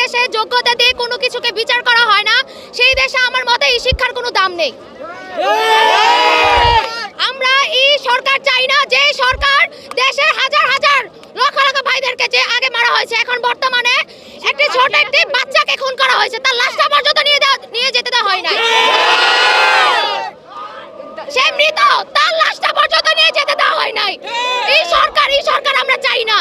দেশে যোগ্যতা দিয়ে কোনো কিছুকে বিচার করা হয় না। সেই দেশে আমার মতে এই শিক্ষার কোনো দাম নেই। আমরা এই সরকার চাই না যে সরকার দেশের হাজার হাজার লক্ষ লক্ষ ভাইদেরকে যে আগে মারা হয়েছে, এখন বর্তমানে একটি ছোট একটি বাচ্চাকে খুন করা হয়েছে, তার লাশটা পর্যন্ত নিয়ে নিয়ে যেতে দেওয়া হয় না সে মৃত, তার লাশটা পর্যন্ত নিয়ে যেতে দেওয়া হয় নাই। এই সরকার এই সরকার আমরা চাই না।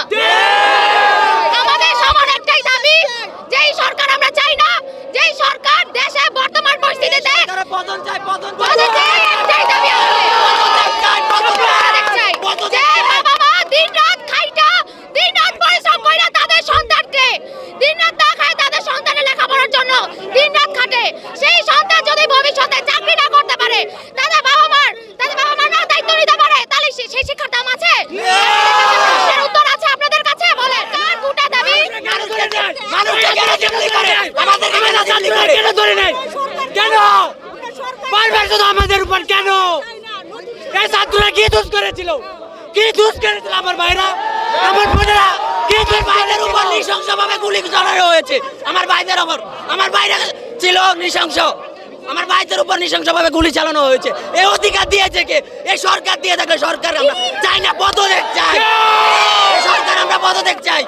কেন জিম্মি করে? আমাদেরকে কেন জিম্মি কেন ধরে নেই কেন? বারবার শুধু আমাদের উপর? কেন? এই ছাত্ররা কি দোষ করেছিল? কি দোষ করেছিল আমার ভাইরা? আমার বোনেরা? কি দোষ ভাইদের উপর নৃশংসভাবে গুলি চালানো হয়েছে। আমার ভাইদের উপর। আমার ভাইরা ছিল নৃশংস। আমার ভাইদের উপর নৃশংসভাবে গুলি চালানো হয়েছে। এই অধিকার দিয়েছে কে? এই সরকার দিয়ে থাকলে সরকার আমরা চাই না পদত্যাগ চাই। সরকার আমরা পদত্যাগ চাই।